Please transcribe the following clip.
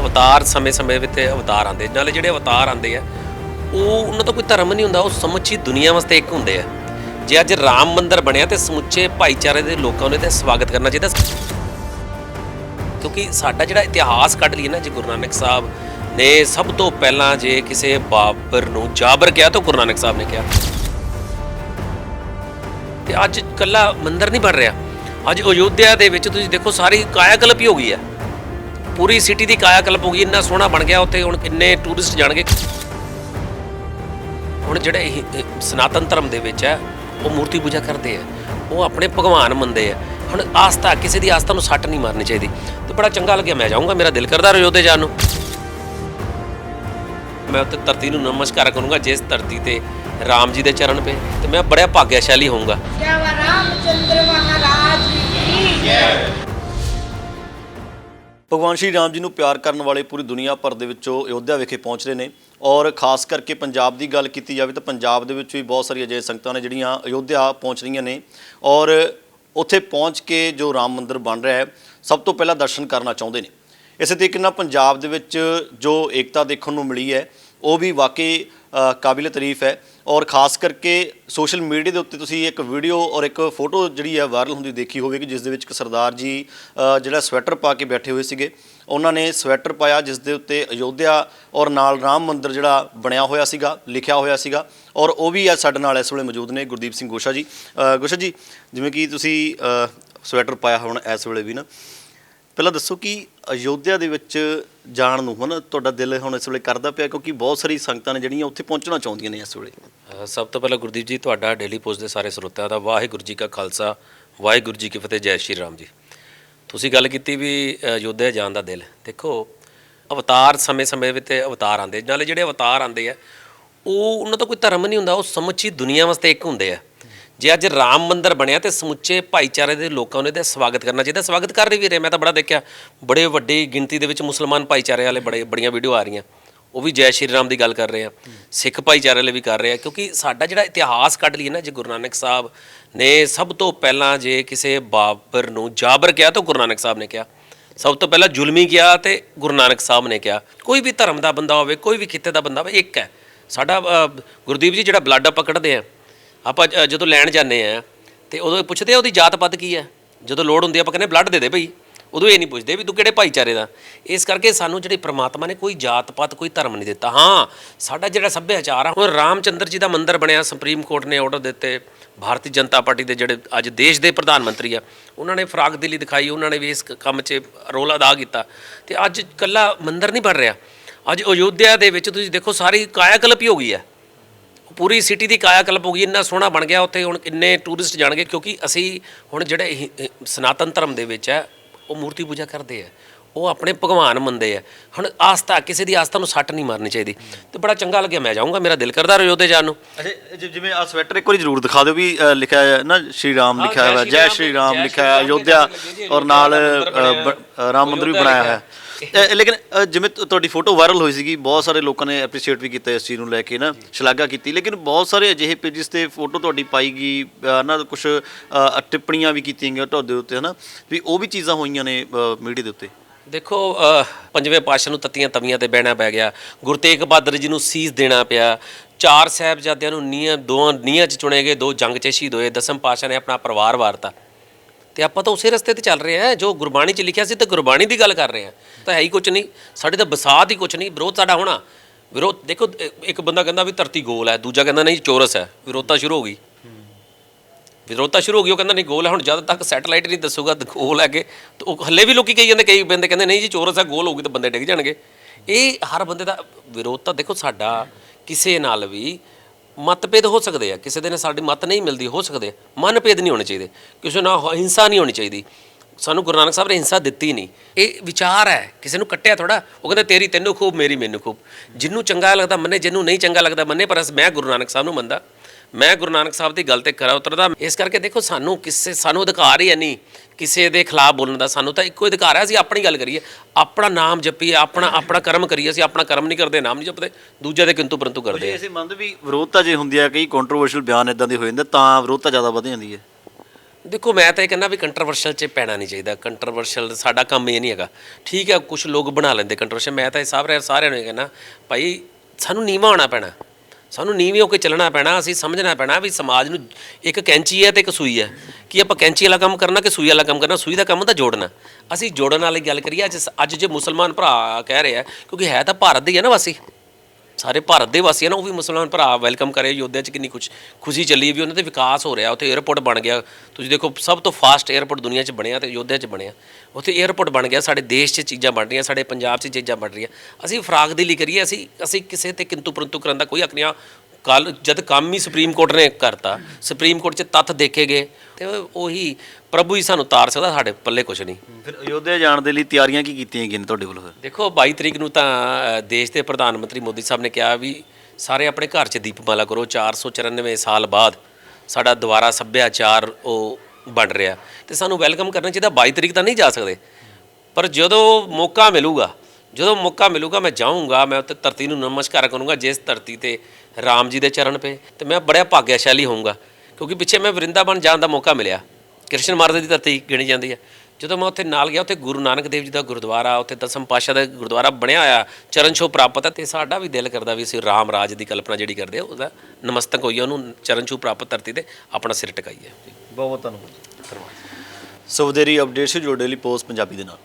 ਅਵਤਾਰ ਸਮੇਂ-ਸਮੇਂ ਵਿੱਚ ਅਵਤਾਰ ਆਉਂਦੇ ਨਾਲੇ ਜਿਹੜੇ ਅਵਤਾਰ ਆਉਂਦੇ ਆ, ਉਹ, ਉਹਨਾਂ ਦਾ ਕੋਈ ਧਰਮ ਨਹੀਂ ਹੁੰਦਾ, ਉਹ ਸਮੁੱਚੀ ਦੁਨੀਆ ਵਾਸਤੇ ਇੱਕ ਹੁੰਦੇ ਆ। ਜੇ ਅੱਜ ਰਾਮ ਮੰਦਿਰ ਬਣਿਆ ਤੇ ਸਮੁੱਚੇ ਭਾਈਚਾਰੇ ਦੇ ਲੋਕਾਂ ਨੇ ਤੇ ਸਵਾਗਤ ਕਰਨਾ ਚਾਹੀਦਾ ਕਿਉਂਕਿ ਸਾਡਾ ਜਿਹੜਾ ਇਤਿਹਾਸ ਕੱਢ ਲਈਏ ਨਾ, ਜੇ ਗੁਰੂ ਨਾਨਕ ਸਾਹਿਬ ਨੇ ਸਭ ਤੋਂ ਪਹਿਲਾਂ ਜੇ ਕਿਸੇ ਬਾਬਰ ਨੂੰ ਜਾਬਰ ਕਿਹਾ, ਤਾਂ ਗੁਰੂ ਨਾਨਕ ਸਾਹਿਬ ਨੇ ਕਿਹਾ। ਤੇ ਅੱਜ ਕੱਲਾ ਮੰਦਿਰ ਨਹੀਂ ਬਣ ਰਿਹਾ। ਅੱਜ ਅਯੋਧਿਆ ਦੇ ਵਿੱਚ ਤੁਸੀਂ ਦੇਖੋ, ਸਾਰੀ ਕਾਇਆਕਲਪ ਹੀ ਹੋ ਗਈ ਹੈ ਪੂਰੀ ਸਿਟੀ ਦੀ ਕਾਇਆ ਕਲਪ ਹੋ ਗਈ ਇੰਨਾ ਸੋਹਣਾ ਬਣ ਗਿਆ ਉੱਥੇ ਹੁਣ ਕਿੰਨੇ ਟੂਰਿਸਟ ਜਾਣਗੇ। ਹੁਣ ਜਿਹੜੇ ਇਹ ਸਨਾਤਨ ਧਰਮ ਦੇ ਵਿੱਚ ਹੈ ਉਹ ਮੂਰਤੀ ਪੂਜਾ ਕਰਦੇ ਆ ਉਹ ਆਪਣੇ ਭਗਵਾਨ ਮੰਨਦੇ ਆ। ਹੁਣ ਆਸਥਾ ਕਿਸੇ ਦੀ ਆਸਥਾ ਨੂੰ ਸੱਟ ਨਹੀਂ ਮਾਰਨੀ ਚਾਹੀਦੀ। ਤੇ ਬੜਾ ਚੰਗਾ ਲੱਗਿਆ ਮੈਂ ਜਾਊਂਗਾ ਮੇਰਾ ਦਿਲ ਕਰਦਾ ਰਯੋਦੇ ਜਾਣ ਨੂੰ। ਮੈਂ ਉੱਤੇ ਧਰਤੀ ਨੂੰ ਨਮਸਕਾਰ ਕਰੂੰਗਾ ਜਿਸ ਧਰਤੀ ਤੇ ਰਾਮ ਜੀ ਦੇ ਚਰਨ ਪਏ ਤੇ ਮੈਂ ਬੜਿਆ ਭਾਗਿਆਸ਼ਾਲੀ ਹੋਊਂਗਾ। ਜੈ ਰਾਮ ਚੰਦਰ ਮਹਾਰਾਜ ਕੀ? ਜੈ। ਭਗਵਾਨ ਸ਼੍ਰੀ ਰਾਮ ਜੀ ਨੂੰ ਪਿਆਰ ਕਰਨ ਵਾਲੇ ਪੂਰੀ ਦੁਨੀਆ ਭਰ ਦੇ ਵਿੱਚੋਂ ਅਯੋਧਿਆ ਵਿਖੇ ਪਹੁੰਚ ਰਹੇ ਨੇ ਔਰ ਖਾਸ ਕਰਕੇ ਪੰਜਾਬ ਦੀ ਗੱਲ ਕੀਤੀ ਜਾਵੇ ਤਾਂ ਪੰਜਾਬ ਦੇ ਵਿੱਚ ਵੀ ਬਹੁਤ ਸਾਰੀਆਂ ਅਜਿਹੇ ਸੰਗਤਾਂ ਨੇ ਜਿਹੜੀਆਂ ਅਯੋਧਿਆ ਪਹੁੰਚ ਰਹੀਆਂ ਨੇ ਔਰ ਉੱਥੇ ਪਹੁੰਚ ਕੇ ਜੋ ਰਾਮ ਮੰਦਿਰ ਬਣ ਰਿਹਾ ਹੈ, ਸਭ ਤੋਂ ਪਹਿਲਾਂ ਦਰਸ਼ਨ ਕਰਨਾ ਚਾਹੁੰਦੇ ਨੇ। ਇਸੇ ਤਰੀਕੇ ਨਾਲ ਪੰਜਾਬ ਦੇ ਵਿੱਚ ਜੋ ਏਕਤਾ ਦੇਖਣ ਨੂੰ ਮਿਲੀ ਹੈ, ਉਹ ਵੀ ਵਾਕਈ ਕਾਬਿਲ ਤਾਰੀਫ ਹੈ। ਔਰ ਖਾਸ ਕਰਕੇ ਸੋਸ਼ਲ ਮੀਡੀਆ ਦੇ ਉੱਤੇ ਤੁਸੀਂ ਇੱਕ ਵੀਡੀਓ ਔਰ ਇੱਕ ਫੋਟੋ ਜਿਹੜੀ ਹੈ ਵਾਇਰਲ ਹੁੰਦੀ ਦੇਖੀ ਹੋਵੇਗੀ, ਜਿਸ ਦੇ ਵਿੱਚ ਇੱਕ ਸਰਦਾਰ ਜੀ ਜਿਹੜਾ ਸਵੈਟਰ ਪਾ ਕੇ ਬੈਠੇ ਹੋਏ ਸੀਗੇ। ਉਹਨਾਂ ਨੇ ਸਵੈਟਰ ਪਾਇਆ, ਜਿਸ ਦੇ ਉੱਤੇ ਅਯੋਧਿਆ ਔਰ ਨਾਲ ਰਾਮ ਮੰਦਿਰ ਜਿਹੜਾ ਬਣਿਆ ਹੋਇਆ ਸੀਗਾ, ਲਿਖਿਆ ਹੋਇਆ ਸੀਗਾ। ਔਰ ਉਹ ਵੀ ਅੱਜ ਸਾਡੇ ਨਾਲ ਇਸ ਵੇਲੇ ਮੌਜੂਦ ਨੇ, ਗੁਰਦੀਪ ਸਿੰਘ ਗੋਸ਼ਾ ਜੀ। ਗੋਸ਼ਾ ਜੀ, ਜਿਵੇਂ ਕਿ ਤੁਸੀਂ ਸਵੈਟਰ ਪਾਇਆ ਹੁਣ ਇਸ ਵੇਲੇ ਵੀ ਨਾ। ਪਹਿਲਾਂ ਦੱਸੋ ਕਿ ਅਯੋਧਿਆ ਦੇ ਵਿੱਚ ਜਾਣ ਨੂੰ ਹਨਾ ਤੁਹਾਡਾ ਦਿਲ ਹੁਣ ਇਸ ਵੇਲੇ ਕਰਦਾ ਪਿਆ ਕਿਉਂਕਿ ਬਹੁਤ ਸਾਰੀ ਸੰਗਤਾਂ ਨੇ ਜਿਹੜੀਆਂ ਉੱਥੇ ਪਹੁੰਚਣਾ ਚਾਹੁੰਦੀਆਂ ਨੇ ਇਸ ਵੇਲੇ। ਸਭ ਤੋਂ ਪਹਿਲਾਂ ਗੁਰਦੀਪ ਜੀ, ਤੁਹਾਡਾ ਡੇਲੀ ਪੋਸਟ ਦੇ ਸਾਰੇ ਸਰੋਤਿਆਂ ਦਾ ਵਾਹਿਗੁਰੂ ਜੀ ਕਾ ਖਾਲਸਾ, ਵਾਹਿਗੁਰੂ ਜੀ ਕੀ ਫਤਿਹ, ਜੈ ਸ਼੍ਰੀ ਰਾਮ ਜੀ। ਤੁਸੀਂ ਗੱਲ ਕੀਤੀ ਵੀ ਅਯੋਧਿਆ ਜਾਣ ਦਾ ਦਿਲ। ਦੇਖੋ, ਅਵਤਾਰ ਸਮੇਂ-ਸਮੇਂ ਵਿੱਚ ਅਵਤਾਰ ਆਉਂਦੇ, ਨਾਲੇ ਜਿਹੜੇ ਅਵਤਾਰ ਆਉਂਦੇ ਆ, ਉਹ, ਉਹਨਾਂ ਦਾ ਕੋਈ ਧਰਮ ਨਹੀਂ ਹੁੰਦਾ, ਉਹ ਸਮੁੱਚੀ ਦੁਨੀਆ ਵਾਸਤੇ ਇੱਕ ਹੁੰਦੇ ਆ। ਜੇ ਅੱਜ ਰਾਮ ਮੰਦਿਰ ਬਣਿਆ ਤੇ ਸਮੁੱਚੇ ਭਾਈਚਾਰੇ ਦੇ ਲੋਕਾਂ ਨੇ ਤੇ ਸਵਾਗਤ ਕਰਨਾ ਚਾਹੀਦਾ। ਸਵਾਗਤ ਕਰ ਰਹੇ ਵੀ ਰਹੇ ਮੈਂ ਤਾਂ ਬੜਾ ਦੇਖਿਆ, ਬੜੇ ਵੱਡੀ ਗਿਣਤੀ ਦੇ ਵਿੱਚ ਮੁਸਲਮਾਨ ਭਾਈਚਾਰੇ ਵਾਲੇ ਬੜੇ ਬੜੀਆਂ ਵੀਡੀਓ ਆ ਰਹੀਆਂ। ਉਹ ਵੀ ਜੈ ਸ਼੍ਰੀ ਰਾਮ ਦੀ ਗੱਲ ਕਰ ਰਹੇ ਆ। ਸਿੱਖ ਭਾਈਚਾਰੇ ਵਾਲੇ ਵੀ ਕਰ ਰਹੇ ਆ। ਕਿਉਂਕਿ ਸਾਡਾ ਜਿਹੜਾ ਇਤਿਹਾਸ ਕੱਢ ਲਈਏ ਨਾ, ਜੇ ਗੁਰੂ ਨਾਨਕ ਸਾਹਿਬ ਨੇ ਸਭ ਤੋਂ ਪਹਿਲਾਂ ਜੇ ਕਿਸੇ ਬਾਬਰ ਨੂੰ ਜਾਬਰ ਕਿਹਾ ਤਾਂ ਗੁਰੂ ਨਾਨਕ ਸਾਹਿਬ ਨੇ ਕਿਹਾ। ਸਭ ਤੋਂ ਪਹਿਲਾਂ ਜ਼ੁਲਮੀ ਕਿਹਾ ਤੇ ਗੁਰੂ ਨਾਨਕ ਸਾਹਿਬ ਨੇ ਕਿਹਾ। ਕੋਈ ਵੀ ਧਰਮ ਦਾ ਬੰਦਾ ਹੋਵੇ, ਕੋਈ ਵੀ ਖਿੱਤੇ ਦਾ ਬੰਦਾ ਹੋਵੇ, ਇੱਕ ਹੈ। ਸਾਡਾ ਗੁਰਦੀਪ ਜੀ ਜਿਹੜਾ ਬਲੱਡ ਪਕੜਦੇ ਕੱਢਦੇ ਆ ਆਪਾਂ ਜ- ਜਦੋਂ ਲੈਣ ਜਾਂਦੇ ਆ ਤੇ ਉਦੋਂ ਪੁੱਛਦੇ ਆ ਉਹਦੀ ਜਾਤ ਪਾਤ ਕੀ ਹੈ? ਜਦੋਂ ਲੋੜ ਹੁੰਦੀ ਆ, ਆਪਾਂ ਕਹਿੰਦੇ ਬਲੱਡ ਦੇ ਦੇ ਭਈ ਉਦੋਂ ਇਹ ਨਹੀਂ ਪੁੱਛਦੇ ਵੀ ਤੂੰ ਕਿਹੜੇ ਭਾਈਚਾਰੇ ਦਾ? ਇਸ ਕਰਕੇ ਸਾਨੂੰ ਜਿਹੜੀ ਪ੍ਰਮਾਤਮਾ ਨੇ ਕੋਈ ਜਾਤ ਪਾਤ, ਕੋਈ ਧਰਮ ਨਹੀਂ ਦਿੱਤਾ। ਹਾਂ, ਸਾਡਾ ਜਿਹੜਾ ਸੱਭਿਆਚਾਰ ਆ, ਹੁਣ ਰਾਮਚੰਦਰ ਜੀ ਦਾ ਮੰਦਿਰ ਬਣਿਆ, ਸੁਪਰੀਮ ਕੋਰਟ ਨੇ ਆਰਡਰ ਦਿੱਤੇ, ਭਾਰਤੀ ਜਨਤਾ ਪਾਰਟੀ ਦੇ ਜਿਹੜੇ ਅੱਜ ਦੇਸ਼ ਦੇ ਪ੍ਰਧਾਨ ਮੰਤਰੀ ਆ, ਉਹਨਾਂ ਨੇ ਫਰਾਕ ਦਿੱਲੀ ਦਿਖਾਈ, ਉਹਨਾਂ ਨੇ ਵੀ ਇਸ ਕ- ਕੰਮ 'ਚ ਰੋਲ ਅਦਾ ਕੀਤਾ। ਤੇ ਅੱਜ ਇਕੱਲਾ ਮੰਦਿਰ ਨਹੀਂ ਬਣ ਰਿਹਾ। ਅੱਜ ਅਯੋਧਿਆ ਦੇ ਵਿੱਚ ਤੁਸੀਂ ਦੇਖੋ, ਸਾਰੀ ਕਾਇਆ ਕਲਪ ਹੀ ਹੋ ਗਈ ਹੈ। ਪੂਰੀ ਸਿਟੀ ਦੀ ਕਾਇਆਕਲਪ ਹੋ ਗਈ ਇੰਨਾ ਸੋਹਣਾ ਬਣ ਗਿਆ ਉੱਥੇ ਹੁਣ ਕਿੰਨੇ ਟੂਰਿਸਟ ਜਾਣਗੇ ਕਿਉਂਕਿ ਅਸੀਂ ਹੁਣ ਜਿਹੜੇ ਇਹ- ਇਹ ਸਨਾਤਨ ਧਰਮ ਦੇ ਵਿੱਚ ਹੈ ਉਹ ਮੂਰਤੀ ਪੂਜਾ ਕਰਦੇ ਆ ਉਹ ਆਪਣੇ ਭਗਵਾਨ ਮੰਨਦੇ ਆ। ਹੁਣ ਆਸਥਾ ਕਿਸੇ ਦੀ ਆਸਥਾ ਨੂੰ ਸੱਟ ਨਹੀਂ ਮਾਰਨੀ ਚਾਹੀਦੀ। ਤੇ ਬੜਾ ਚੰਗਾ ਲੱਗਿਆ ਮੈਂ ਜਾਊਂਗਾ ਮੇਰਾ ਦਿਲ ਕਰਦਾ ਅਯੋਧਿਆ ਜਾਣ ਨੂੰ। ਅੱਛਾ ਜਿ- ਜਿਵੇਂ ਆ ਸਵੈਟਰ ਇੱਕ ਵਾਰੀ ਜ਼ਰੂਰ ਦਿਖਾ ਦਿਓ ਵੀ ਅ, ਲਿਖਿਆ ਹੈ ਨਾ ਸ਼੍ਰੀ ਰਾਮ ਹਾਂ, ਲਿਖਿਆ ਜੈ ਹੋਇਆ ਸ਼੍ਰੀ ਜੈ ਰਾਮ, ਸ਼੍ਰੀ ਰਾਮ ਜੈ ਲਿਖਿਆ ਸ਼੍ਰੀ ਹੈ ਰਾਮ ਅਯੋਧਿਆ ਹੈ, ਔਰ ਨਾਲ ਮੰਦਿਰ ਅ, ਬਣਿਆ ਬ- ਅ, ਰਾਮ ਮੰਦਿਰ ਵੀ ਅਯੋਧਿਆ ਬਣਾਇਆ ਹੋਇਆ। ਅ, ਲੇਕਿਨ ਅ, ਜਿਵੇਂ ਤੁ- ਤੁਹਾਡੀ ਫੋਟੋ ਵਾਇਰਲ ਹੋਈ ਸੀਗੀ ਬਹੁਤ ਸਾਰੇ ਲੋਕਾਂ ਨੇ ਐਪਰੀਸ਼ੀਏਟ ਵੀ ਕੀਤਾ ਇਸ ਚੀਜ਼ ਨੂੰ ਲੈ ਕੇ ਨਾ ਸ਼ਲਾਘਾ ਕੀਤੀ। ਲੇਕਿਨ ਬਹੁਤ ਸਾਰੇ ਅਜਿਹੇ ਪੇਜਸ ਤੇ ਫੋਟੋ ਤੁਹਾਡੀ ਪਾਈ ਗਈ ਅ, ਨਾ ਕੁਝ ਟਿੱਪਣੀਆਂ ਵੀ ਕੀਤੀਆਂ ਗਈਆਂ ਤੁਹਾਡੇ ਉੱਤੇ ਹਨਾ? ਵੀ ਉਹ ਵੀ ਚੀਜ਼ਾਂ ਹੋਈਆਂ ਨੇ ਮੀਡੀਆ ਦੇ ਉੱਤੇ? ਦੇਖੋ ਅਹ, ਪੰਜਵੇਂ ਪਾਤਸ਼ਾਹ ਨੂੰ ਤਤੀਆਂ ਤਵੀਆਂ ਤੇ ਬਹਿਣਾ ਪੈ ਗਿਆ। ਗੁਰੂ ਤੇਗ ਬਹਾਦਰ ਜੀ ਨੂੰ ਸੀਸ ਦੇਣਾ ਪਿਆ। ਚਾਰ ਸਾਹਿਬਜ਼ਾਦਿਆਂ ਨੂੰ ਨੀਹਾਂ ਦੋਹਾਂ ਨੀਹਾਂ 'ਚ ਚੁਣੇ ਗਏ ਦੋ ਜੰਗ 'ਚ ਸ਼ਹੀਦ ਹੋਏ। ਦਸਮ ਪਾਤਸ਼ਾਹ ਨੇ ਆਪਣਾ ਪਰਿਵਾਰ ਵਾਰਤਾ। ਤੇ ਆਪਾਂ ਤਾਂ ਉਸੇ ਰਸਤੇ ਤੇ ਚੱਲ ਰਹੇ ਹਾਂ। ਜੋ ਗੁਰਬਾਣੀ 'ਚ ਲਿਖਿਆ ਸੀ ਤੇ ਗੁਰਬਾਣੀ ਦੀ ਗੱਲ ਕਰ ਰਹੇ ਹਾਂ। ਤਾਂ ਹੈ ਹੀ ਕੁਝ ਨਹੀਂ। ਸਾਡੇ ਤਾਂ ਬਸਾਤ ਹੀ ਕੁਝ ਨਹੀਂ। ਵਿਰੋਧ ਸਾਡਾ ਹੋਣਾ। ਵਿਰੋਧ, ਦੇਖੋ, ਇੱਕ ਬੰਦਾ ਕਹਿੰਦਾ ਵੀ ਧਰਤੀ ਗੋਲ ਹੈ, ਦੂਜਾ ਕਹਿੰਦਾ ਨਹੀਂ, ਚੌਰਸ ਹੈ। ਵਿਰੋਧਤਾ ਸ਼ੁਰੂ ਹੋ ਗਈ। ਵਿਰੋਧਤਾ ਸ਼ੁਰੂ ਹੋ ਗਈ, ਉਹ ਕਹਿੰਦਾ ਨਹੀਂ, ਗੋਲ ਹੈ। ਹੁਣ ਜਦ ਤੱਕ ਸੈਟਲਾਈਟ ਨਹੀਂ ਦੱਸੂਗਾ ਗੋਲ ਹੈਗੇ ਤੇ ਉਹ ਹੱਲੇ ਵੀ ਲੋਕੀ ਕਹੀ ਜਾਂਦੇ, ਕਈ ਬੰਦੇ ਕਹਿੰਦੇ ਨਹੀਂ ਜੀ, ਚੌਰਸ ਹੈ, ਗੋਲ ਹੋਊਗੀ ਤਾਂ ਬੰਦੇ ਡਿੱਗ ਜਾਣਗੇ। ਇਹ ਹਰ ਬੰਦੇ ਦਾ ਵਿਰੋਧਤਾ, ਦੇਖੋ ਸਾਡਾ ਕਿਸੇ ਨਾਲ ਵੀ ਮਤਭੇਦ ਹੋ ਸਕਦੇ ਆ। ਕਿਸੇ ਦੇ ਨਾਲ ਸਾਡੀ ਮਤ ਨਹੀਂ ਮਿਲਦੀ, ਹੋ ਸਕਦੇ ਮਨਭੇਦ ਨਹੀਂ ਹੋਣੇ ਚਾਹੀਦੇ। ਕਿਸੇ ਨਾਲ ਹ- ਹਿੰਸਾ ਨਹੀਂ ਹੋਣੀ ਚਾਹੀਦੀ। ਸਾਨੂੰ ਗੁਰੂ ਨਾਨਕ ਸਾਹਿਬ ਨੇ ਹਿੰਸਾ ਦਿੱਤੀ ਨਹੀਂ। ਇਹ ਵਿਚਾਰ ਹੈ। ਕਿਸੇ ਨੂੰ ਕੱਟਿਆ ਥੋੜਾ ਉਹ ਕਹਿੰਦਾ, ਤੇਰੀ ਤੈਨੂੰ ਖੂਬ, ਮੇਰੀ ਮੈਨੂੰ ਖੂਬ। ਜਿਹਨੂੰ ਚੰਗਾ ਲੱਗਦਾ ਮੰਨੇ, ਜਿਹਨੂੰ ਨਹੀਂ ਚੰਗਾ ਲੱਗਦਾ ਮੰਨੇ, ਪਰ ਅਸ- ਮੈਂ ਗੁਰੂ ਨਾਨਕ ਸਾਹਿਬ ਨੂੰ ਮੰਨਦਾ। ਮੈਂ ਗੁਰੂ ਨਾਨਕ ਸਾਹਿਬ ਦੀ ਗੱਲ ਤੇ ਖਰਾ ਉਤਰਦਾ। ਇਸ ਕਰਕੇ ਦੇਖੋ ਸਾਨੂੰ ਕਿਸੇ ਸਾਨੂੰ ਅਧਿਕਾਰ ਹੀ ਨਹੀਂ। ਕਿਸੇ ਦੇ ਖਿਲਾਫ ਬੋਲਣ ਦਾ ਸਾਨੂੰ ਤਾਂ ਇੱਕੋ ਅਧਿਕਾਰ ਹੈ ਅਸੀਂ ਆਪਣੀ ਗੱਲ ਕਰੀਏ। ਆਪਣਾ ਨਾਮ ਜਪੀਏ ਆਪਣਾ ਆਪਣਾ ਕਰਮ ਕਰੀਏ ਅਸੀਂ ਆਪਣਾ ਕਰਮ ਨਹੀਂ ਕਰਦੇ ਨਾਮ ਨਹੀਂ ਜਪਦੇ। ਦੂਜੇ ਦੇ ਕਿੰਤੂ ਪਰੰਤੂ ਕਰਦੇ ਇਸੇ ਮੰਨਦੇ ਵੀ ਵਿਰੋਧਤਾ ਜੇ ਹੁੰਦੀ ਹੈ ਕਈ ਕੰਟਰੋਵਰਸ਼ੀਅਲ ਬਿਆਨ ਇਦਾਂ ਦੇ ਹੋ ਜਾਂਦੇ ਤਾਂ ਵਿਰੋਧਤਾ ਜ਼ਿਆਦਾ ਵਧ ਜਾਂਦੀ ਹੈ। ਦੇਖੋ ਮੈਂ ਤਾਂ ਇਹ ਕਹਿੰਦਾ ਵੀ ਕੰਟਰੋਵਰਸ਼ਲ 'ਚ ਪੈਣਾ ਨਹੀਂ ਚਾਹੀਦਾ। ਕੰਟਰੋਵਰਸ਼ਲ ਸਾਡਾ ਕੰਮ ਇਹ ਨਹੀਂ ਹੈਗਾ। ਠੀਕ ਹੈ ਕੁਝ ਲੋਕ ਬਣਾ ਲੈਂਦੇ ਕੰਟਰੋਵਰਸ਼ਲ ਮੈਂ ਤਾਂ ਇਹ ਸਾਰੇ ਸਾਰਿਆਂ ਨੂੰ ਇਹ ਕਹਿੰਦਾ ਭਾਈ ਸਾਨੂੰ ਨੀਵਾਂ ਹੋਣਾ ਪੈਣਾ। ਸਾਨੂੰ ਨੀਵੇਂ ਹੋ ਕੇ ਚੱਲਣਾ ਪੈਣਾ, ਅਸੀਂ ਸਮਝਣਾ ਪੈਣਾ ਵੀ ਸਮਾਜ ਨੂੰ ਇੱਕ ਕੈਂਚੀ ਹੈ ਤੇ ਇੱਕ ਸੂਈ ਹੈ। ਕਿ ਆਪਾਂ ਕੈਂਚੀ ਵਾਲਾ ਕੰਮ ਕਰਨਾ ਕਿ ਸੂਈ ਵਾਲਾ ਕੰਮ ਕਰਨਾ, ਸੂਈ ਦਾ ਕੰਮ ਤਾਂ ਜੋੜਨਾ। ਅਸੀਂ ਜੋੜਨ ਵਾਲੀ ਗੱਲ ਕਰੀਏ, ਅੱਜ ਅੱਜ ਜੇ ਮੁਸਲਮਾਨ ਭਰਾ ਕਹਿ ਰਹੇ ਆ ਕਿਉਂਕਿ ਹੈ ਤਾਂ ਭਾਰਤ ਦੇ ਹੀ ਹੈ ਨਾ ਵਾਸੀ। ਸਾਰੇ ਭਾਰਤ ਦੇ ਵਾਸੀਆਂ ਆ ਉਹ ਵੀ ਮੁਸਲਮਾਨ ਭਰਾ ਵੈਲਕਮ ਕਰੇ, ਯੋਧਿਆ ਚ ਕਿੰਨੀ ਕੁਛ ਖੁਸ਼ੀ ਚੱਲੀ ਵੀ ਉਹਨਾਂ ਤੇ ਵਿਕਾਸ ਹੋ ਰਿਹਾ, ਉੱਥੇ 에어ਪੋਰਟ ਬਣ ਗਿਆ। ਤੁਸੀਂ ਦੇਖੋ, ਸਭ ਤੋਂ ਫਾਸਟ 에어ਪੋਰਟ ਦੁਨੀਆ ਚ ਬਣਿਆ ਤੇ ਯੋਧਿਆ ਚ ਬਣਿਆ। ਉੱਥੇ 에어ਪੋਰਟ ਬਣ ਗਿਆ, ਸਾਡੇ ਦੇਸ਼ 'ਚ ਚੀਜ਼ਾਂ ਬਣ ਰਹੀਆਂ, ਸਾਡੇ ਪੰਜਾਬ 'ਚ ਚੀਜ਼ਾਂ ਬਣ ਰਹੀਆਂ। ਅਸੀਂ ਫਰਾਗ ਦੇ ਲਈ ਕਰੀਏ, ਅਸੀਂ ਅਸੀਂ ਕਿਸੇ ਤੇ ਕਿੰਤੂ ਪਰੰਤੂ ਕਰਨ ਦਾ ਕੋਈ ਹੱਕ ਨਹੀਂ ਆ। ਕੱਲ ਜਦ ਕੰਮ ਹੀ ਸੁਪਰੀਮ ਕੋਰਟ ਨੇ ਕਰਤਾ ਸੁਪਰੀਮ ਕੋਰਟ 'ਚ ਤੱਥ ਦੇਖੇ ਗਏ ਤੇ ਉਹੀ ਪ੍ਰਭੂ ਹੀ ਸਾਨੂੰ ਤਾਰ ਸਕਦਾ ਸਾਡੇ ਪੱਲੇ ਕੁਛ ਨਹੀਂ। ਫਿਰ ਅਯੋਧਿਆ ਜਾਣ ਦੇ ਲਈ ਤਿਆਰੀਆਂ ਕੀ ਕੀਤੀਆਂ ਗਈਆਂ ਨੇ ਤੁਹਾਡੇ ਵੱਲੋਂ ਫਿਰ? ਦੇਖੋ 22 ਤਰੀਕ ਨੂੰ ਤਾਂ ਦੇਸ਼ ਦੇ ਪ੍ਰਧਾਨ ਮੰਤਰੀ ਮੋਦੀ ਸਾਹਿਬ ਨੇ ਕਿਹਾ ਵੀ ਸਾਰੇ ਆਪਣੇ ਘਰ 'ਚ ਦੀਪਮਾਲਾ ਕਰੋ 494 ਸਾਲ ਬਾਅਦ ਸਾਡਾ ਦੁਬਾਰਾ ਸੱਭਿਆਚਾਰ ਉਹ ਬਣ ਰਿਹਾ। ਤੇ ਸਾਨੂੰ ਵੈਲਕਮ ਕਰਨਾ ਚਾਹੀਦਾ 22 ਤਰੀਕ ਤਾਂ ਨਹੀਂ ਜਾ ਸਕਦੇ। ਪਰ ਜਦੋਂ ਮੌਕਾ ਮਿਲੂਗਾ ਜਦੋਂ ਮੌਕਾ ਮਿਲੂਗਾ ਮੈਂ ਜਾਊਂਗਾ ਮੈਂ ਉੱਤੇ ਧਰਤੀ ਨੂੰ ਨਮਸਕਾਰ ਕਰੂੰਗਾ ਜਿਸ ਧਰਤੀ ਤੇ ਰਾਮ ਜੀ ਦੇ ਚਰਨ ਪਏ ਤੇ ਮੈਂ ਬੜਾ ਭਾਗਿਆਸ਼ਾਲੀ ਹੋਊਂਗਾ। ਕਿਉਂਕਿ ਪਿੱਛੇ ਮੈਂ ਵਰਿੰਦਾਵਨ ਜਾਣ ਦਾ ਮੌਕਾ ਮਿਲਿਆ। ਕ੍ਰਿਸ਼ਨ ਮਹਾਰਾਜ ਦੀ ਧਰਤੀ ਗਿਣੀ ਜਾਂਦੀ ਹੈ। ਜਦੋਂ ਮੈਂ ਉੱਥੇ ਨਾਲ ਗਿਆ ਉੱਥੇ ਗੁਰੂ ਨਾਨਕ ਦੇਵ ਜੀ ਦਾ ਗੁਰਦੁਆਰਾ ਉੱਥੇ ਦਸਮ ਪਾਤਸ਼ਾਹ ਦਾ ਗੁਰਦੁਆਰਾ ਬਣਿਆ ਹੋਇਆ ਚਰਨ ਛੋਹ ਪ੍ਰਾਪਤ ਹੈ ਤੇ ਸਾਡਾ ਵੀ ਦਿਲ ਕਰਦਾ ਵੀ ਅਸੀਂ ਰਾਮ ਰਾਜ ਦੀ ਕਲਪਨਾ ਜਿਹੜੀ ਕਰਦੇ ਆ ਉਹਦਾ ਨਮਸਤਕ ਹੋਈਏ ਉਹਨੂੰ ਚਰਨ ਛੋਹ ਪ੍ਰਾਪਤ ਧਰਤੀ ਤੇ ਆਪਣਾ ਸਿਰ ਟਿਕਾਈਏ। ਬਹੁਤ ਬਹੁਤ ਧੰਨਵਾਦ। ਸੋ ਵਧੇਰੀ ਅਪਡੇਟਸ ਜੋ ਡੇਲੀ ਪੋਸਟ ਪੰਜਾਬੀ ਦੇ ਨਾਲ।